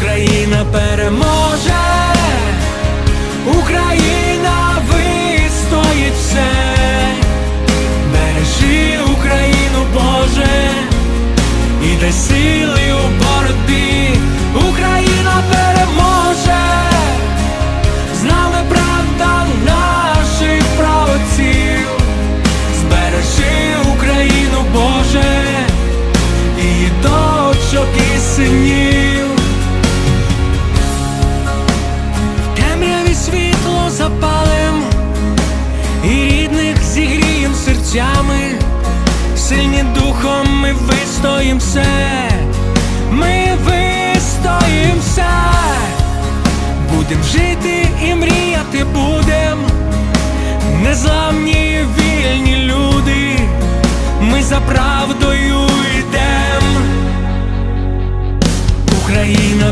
Україна переможе, Україна вогню запалим і рідних зігрієм серцями, сильні духом ми вистоїмся, ми вистоїмся, все, будем жити і мріяти будем, незламні вільні люди, ми за правдою йдемо